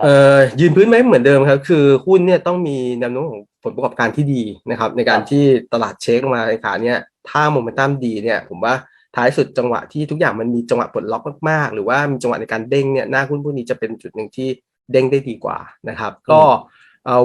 เอ่อยืนพื้นไหมเหมือนเดิมครับ คือหุ้นเนี่ยต้องมีแนวโน้มของผลประกอบการที่ดีนะครับ ในการที่ตลาดเช็คลงมาในขาเนี่ยถ้าโมเมนตัมดีเนี่ย ผมว่าท้ายสุดจังหวะที่ทุกอย่างมันมีจังหวะปลดล็อกมากๆ หรือว่ามีจังหวะในการเด้งเนี่ยหน้าหุ้นพวกนี้จะเป็นจุดหนึ่งที่เด้งได้ดีกว่านะครับ ก็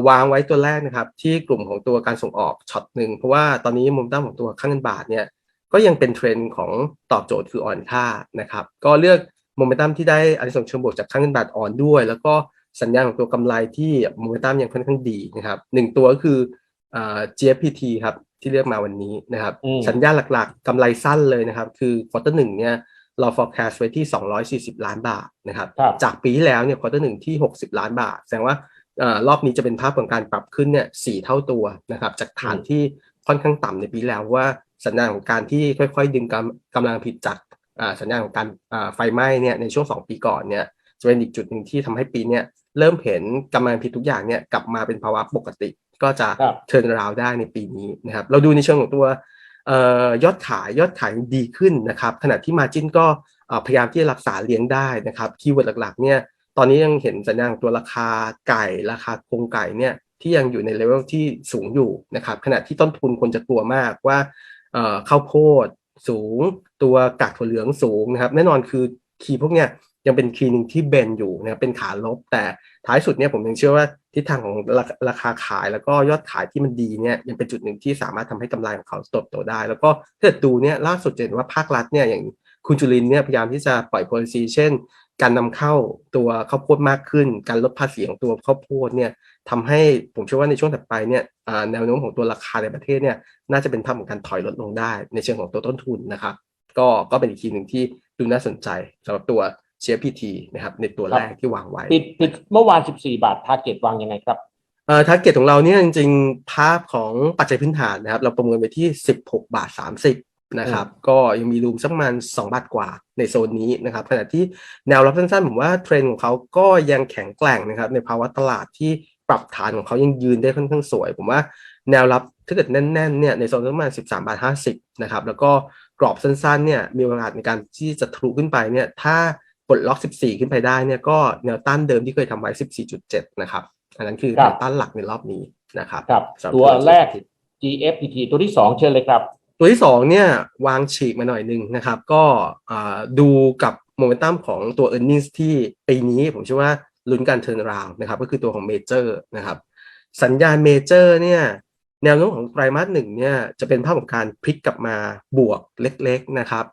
วางไว้ตัวแรกนะครับ ที่กลุ่มของตัวการส่งออกช็อตหนึ่งเพราะว่าตอนนี้โมเมนตัมของตัวค่าเงินบาทเนี่ยก็ยังเป็นเทรนด์ของตอบโจทย์คืออ่อนค่านะครับ ก็เลือกโมเมนตัมที่ได้อันส่งเชิงบวกจากค่าเงินบาทอ่อนด้วย แล้วก็ สัญญาณของตัวกำไรที่โมเมนตัมยังค่อนข้างดีนะครับหนึ่งตัวก็คือ GFPT ครับที่เลือกมาวันนี้นะครับ สัญญาณหลักๆกำไรสั้นเลยนะครับ คือควอเตอร์หนึ่งเนี่ยเรา forecast ไว้ที่ 240 ล้านบาทนะครับ จากปีที่แล้วเนี่ยควอเตอร์หนึ่งที่ 60 ล้านบาท แสดงว่ารอบนี้จะเป็นภาพของการปรับขึ้นเนี่ยสี่เท่าตัวนะครับ จากฐานที่ค่อนข้างต่ำในปีแล้วว่าสัญญาณของการที่ค่อยๆ ดึงกำกำลังผิดจากสัญญาณของการไฟไหม้เนี่ยในช่วง 2 ปีก่อนเนี่ยจะเป็นอีกจุดหนึ่งที่ทำให้ปีเนี่ย เริ่มเห็นกำลังผิดทุกอย่างเนี่ยกลับมาเป็นภาวะปกติ ก็จะเทิร์นราวได้ในปีนี้นะครับ เราดูในเชิงของตัวยอดขายยอดขายดีขึ้นนะครับขณะที่มาจินก็พยายามที่จะรักษาเลี้ยงได้นะครับคีย์เวิร์ดหลักๆเนี่ยตอนนี้ยังเห็นสัญญาณของตัวราคาไก่ราคาโครงไก่เนี่ยที่ยังอยู่ในเลเวลที่สูงอยู่นะครับขณะที่ต้นทุนคนจะกลัวมากว่าข้าวโพดสูง ตัวกากถั่วเหลืองสูงนะครับแน่นอนคือคีย์พวกเนี้ย ยังเป็นคีย์หนึ่งที่เบนอยู่นะครับเป็นขาลบ แต่ท้ายสุดเนี่ยผมยังเชื่อว่าทิศทางของราคาขายแล้วก็ยอดขายที่มันดีเนี่ยยังเป็นจุดหนึ่งที่สามารถทำให้กำไรของเขาเติบโตได้ แล้วก็ถ้าดูเนี่ยล่าสุดเห็นว่าภาครัฐเนี่ยอย่างคุณจุลินเนี่ยพยายามที่จะปล่อย policy เช่น การนำเข้าตัวข้าวโพดมากขึ้น การลดภาษีของตัวข้าวโพดเนี่ยทำให้ผมเชื่อว่าในช่วงถัดไปเนี่ยแนวโน้มของตัวราคาในประเทศเนี่ยน่าจะเป็นภาพของการถอยลดลงได้ ในเชิงของตัวต้นทุนนะครับ ก็ก็เป็นอีกทีหนึ่งที่ดูน่าสนใจสำหรับตัว CFPT นะครับในตัวแรกที่วางไว้ปิดปิดเมื่อวาน 14 บาททาร์เก็ตวางยังไงครับเอ่อทาร์เก็ตของเราเนี่ยจริงๆ ภาพของปัจจัยพื้นฐานนะครับ เราประเมินไปที่ 16 บาท 30 นะครับ ก็ยังมีรูมสักประมาณ 2 บาทกว่าในโซนนี้นะครับขณะที่แนวรับสั้นๆ ผมว่าเทรนด์ของเขาก็ยังแข็งแกร่งนะครับ ในภาวะตลาดที่ปรับฐานของเขายังยืนได้ค่อนข้างสวย ผมว่าแนวรับถ้าเกิดแน่นๆเนี่ยในโซนประมาณ 13 บาท 50 นะครับ แล้วก็กรอบสั้นๆเนี่ยมีโอกาสในการที่จะทะลุขึ้นไปเนี่ยถ้า ปลดล็อก 14 ขึ้นไปได้เนี่ยก็แนวต้านเดิมที่เคยทำไว้ 14.7 นะครับ อันนั้นคือแนวต้านหลักในรอบนี้นะครับครับ ตัวแรก GFPT ตัวที่ 2 เชิญเลยครับ ตัวที่ 2 เนี่ยวางฉีกมาหน่อยหนึ่งนะครับ ก็ดูกับโมเมนตัมของตัว e a r n i n g ที่ปีนี้ผมเชื่อว่าลุ้นการเทิร์นราวนะครับ ก็คือตัวของเมเจอร์นะครับ สัญญาณเมเจอร์เนี่ยแนวโน้มของไตรมาสหนึ่งเนี่ยจะเป็นภาพของการพลิกกลับมาบวกเล็กๆนะครับ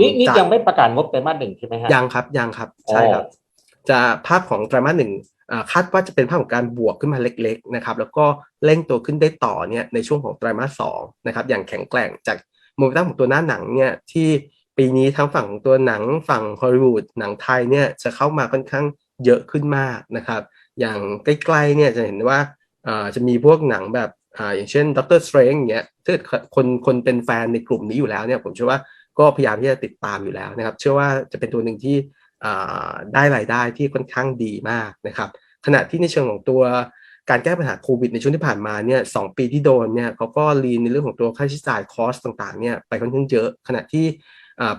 นี่นี่ยังไม่ประกาศงบไตรมาสหนึ่งใช่ไหมฮะ ยังครับยังครับ ใช่ครับ จะภาพของไตรมาสหนึ่งคาดว่าจะเป็นภาพของการบวกขึ้นมาเล็ก ๆ นะครับ แล้วก็เร่งตัวขึ้นได้ต่อเนี่ยในช่วงของไตรมาสสองนะครับ อย่างแข็งแกร่งจากโมเมนตัมของตัวหน้าหนังเนี่ยที่ปีนี้ทั้งฝั่งของตัวหนังฝั่งฮอลลีวูดหนังไทยเนี่ยจะเข้ามาค่อนข้างเยอะขึ้นมากนะครับ อย่างใกล้ๆเนี่ยจะเห็นว่าจะมีพวกหนังแบบอย่างเช่นด็อกเตอร์สเตรนจ์อย่างเงี้ยถ้าคนคนเป็นแฟนในกลุ่มนี้อยู่แล้วเนี่ยผมเชื่อว่า ก็พยายามที่จะติดตามอยู่แล้วนะครับ เชื่อว่าจะเป็นตัวหนึ่งที่ได้รายได้ที่ค่อนข้างดีมากนะครับ ขณะที่ในเชิงของตัวการแก้ปัญหาโควิดในช่วงที่ผ่านมาเนี่ยสปีที่โดนเนี่ยเขาก็รีนในเรื่องของตัวค่าใช้จ่ายคอสต่างๆเนี่ยไปค่อนข้างเยอะ ขณะที่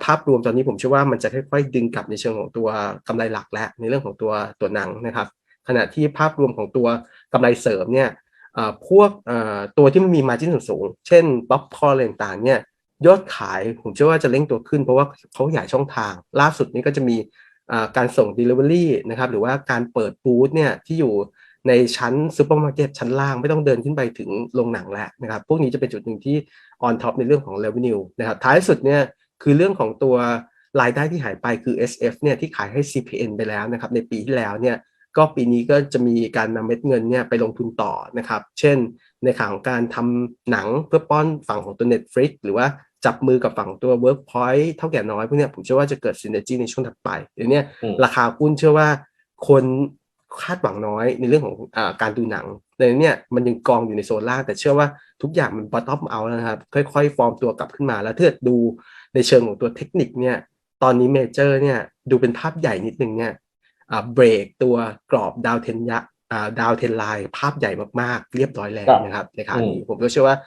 ภาพรวมตอนนี้ผมเชื่อว่ามันจะค่อยๆ ดึงกลับในเชิงของตัวกำไรหลักและในเรื่องของตัวตัวหนังนะครับ ขณะที่ภาพรวมของตัวกำไรเสริมเนี่ยพวกตัวที่มันมีมาจิ้นสูง เช่นป๊อปคอร์นต่างๆเนี่ย ยอดขายผมเชื่อว่าจะเร่งตัวขึ้น เพราะว่าเขาใหญ่ช่องทาง ล่าสุดนี้ก็จะมีการส่ง Delivery นะครับหรือว่าการเปิดบูธเนี่ยที่อยู่ในชั้นซูเปอร์มาร์เก็ตชั้นล่างไม่ต้องเดินขึ้นไปถึงโรงหนังแล้วนะครับ พวกนี้จะเป็นจุดหนึ่งที่ on top ในเรื่องของ revenue นะครับท้ายสุดเนี่ยคือเรื่องของตัวรายได้ที่หายไปคือ SF เนี่ยที่ขายให้ CPN ไปแล้วนะครับในปีที่แล้วเนี่ยก็ปีนี้ก็จะมีการนำเม็ดเงินเนี่ยไปลงทุนต่อนะครับ เช่นในข่าวของการทำหนังเพื่อป้อนฝั่งของตัว Netflix หรือว่า จับมือกับฝั่งตัว Workpoint เท่าแก่น้อยพวกนี้ผมเชื่อว่าจะเกิดซินเนจีในช่วงถัดไปเดี๋ยวนี้ราคาหุ้นเชื่อว่าคนคาดหวังน้อยในเรื่องของอการดูหนังในนี้มันยังกองอยู่ในโซนล่าง แต่เชื่อว่าทุกอย่างมันบอททอมเอาแล้วนะครับ ค่อยๆ ฟอร์มตัวกลับขึ้นมาแล้วถ้าดูในเชิงของตัวเทคนิคเนี่ยตอนนี้เมเจอร์เนี่ยดูเป็นภาพใหญ่นิดนึงเนี่ยเบรกตัวกรอบดาวเทนยะ ดาวเทนไลน์ภาพใหญ่มากๆ เรียบร้อยแล้วนะครับในขานี้ผมก็เชื่อว่า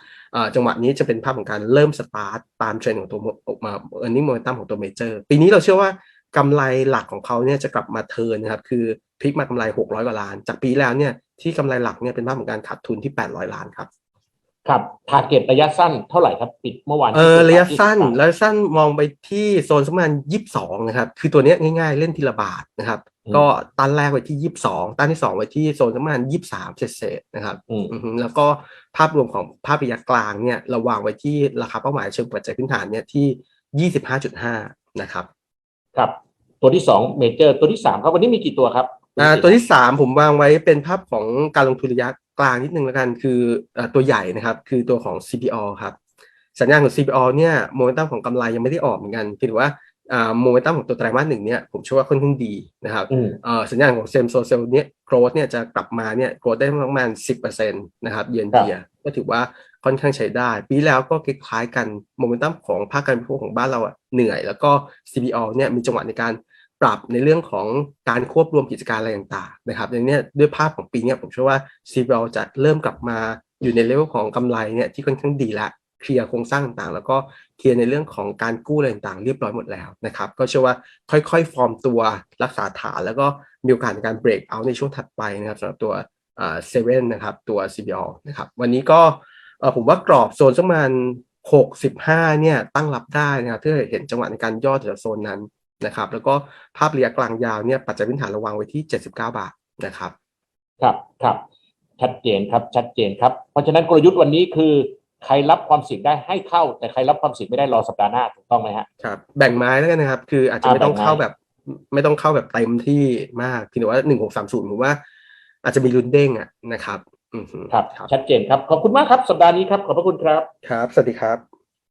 จังหวะนี้จะเป็นภาพของการเริ่มสตาร์ทตามเทรนด์ของตัวออกมา earning momentum ของตัวเมเจอร์ปีนี้เราเชื่อว่ากำไรหลักของเขาเนี่ยจะกลับมาเทิร์นนะครับ คือพลิกมากำไร 600 กว่าล้าน จากปีแล้วเนี่ยที่กำไรหลักเนี่ยเป็นภาพของการขาดทุนที่ 800 ล้านครับ ครับทาร์เก็ตระยะสั้นเท่าไหร่ครับ ปิดเมื่อวานเออระยะสั้นแล้วระยะสั้นมองไปที่โซนสักประมาณ22 นะครับ คือตัวเนี้ยง่ายๆ เล่นทีละบาทนะครับ ก็ตันแรกไว้ที่22ตันที่2ไว้ที่โซนสักประมาณ23เศษๆนะครับอืมอือฮึแล้วก็ภาพรวมของภาพระยะกลางเนี่ยเราวางไว้ที่ราคาเป้าหมายเชิงปัจจัยพื้นฐานเนี่ยที่25.5นะครับ ครับ ตัวที่สองเมเจอร์ตัวที่สามครับวันนี้มีกี่ตัวครับอ่าตัวที่3ผมวางไว้เป็นภาพของการลงทุนระยะกลางนิดนึงแล้วกันคืออ่าตัวใหญ่นะครับคือตัวของ CPO ครับสัญญาณของ CPO เนี่ยโมเมนตัมของกำไรยังไม่ได้ออกเหมือนกันคือว่าอ่า โมเมนตัมของตัวไตรมาสหนึ่งเนี่ยผมเชื่อว่าค่อนข้างดีนะครับอืมเอ่อสัญญาณของเซมโซเซลเนี่ยโกรดเนี่ยจะกลับมาเนี่ยโกรดได้ประมาณ 10%นะครับเยือนครับเยียก็ถือว่าค่อนข้างใช้ได้ ปีแล้วก็คล้ายๆกันโมเมนตัมของภาคการบริโภคของบ้านเราอะเหนื่อย แล้วก็ CPO เนี่ยมีจังหวะในการปรับในเรื่องของการควบรวมกิจการอะไรต่างๆนะครับอย่างเนี้ยด้วยภาพของปีเนี้ยผมเชื่อว่า CPO จะเริ่มกลับมาอยู่ในเลเวลของกำไรเนี่ยที่ค่อนข้างดีละ เคลียร์โครงสร้างต่างๆ แล้วก็เคลียร์ในเรื่องของการกู้อะไรต่างๆ เรียบร้อยหมดแล้วนะครับ ก็เชื่อว่าค่อยๆ ฟอร์มตัวรักษาฐาน แล้วก็มีโอกาสในการเบรกเอาในช่วงถัดไปนะครับสำหรับตัวเซเว่นนะครับตัว CBO นะครับวันนี้ก็ผมว่ากรอบโซนสักประมาณ65เนี่ยตั้งรับได้นะครับถ้าเห็นจังหวะในการย่อจากโซนนั้นนะครับแล้วก็ภาพระยะกลางยาวเนี่ยปัจจัยพื้นฐานระวางไว้ที่ 79 บาทนะครับ ครับครับชัดเจนครับชัดเจนครับ เพราะฉะนั้นกลยุทธ์วันนี้คือ ใครรับความเสี่ยงได้ให้เข้า แต่ใครรับความเสี่ยงไม่ได้รอสัปดาห์หน้าถูกต้องไหมฮะครับแบ่งไม้แล้วกันนะครับ คืออาจจะอ่าไม่ต้องแบ่งไม้เข้าแบบ ไม่ต้องเข้าแบบเต็มที่มากเพียงแต่ว่าหนึ่งหกสามศูนย์ผมว่า อาจจะมีลุ้นเด้งอะนะครับอือฮึครับครับ ชัดเจนครับ ขอบคุณมากครับ สัปดาห์นี้ครับ ขอบพระคุณครับ ครับ สวัสดีครับ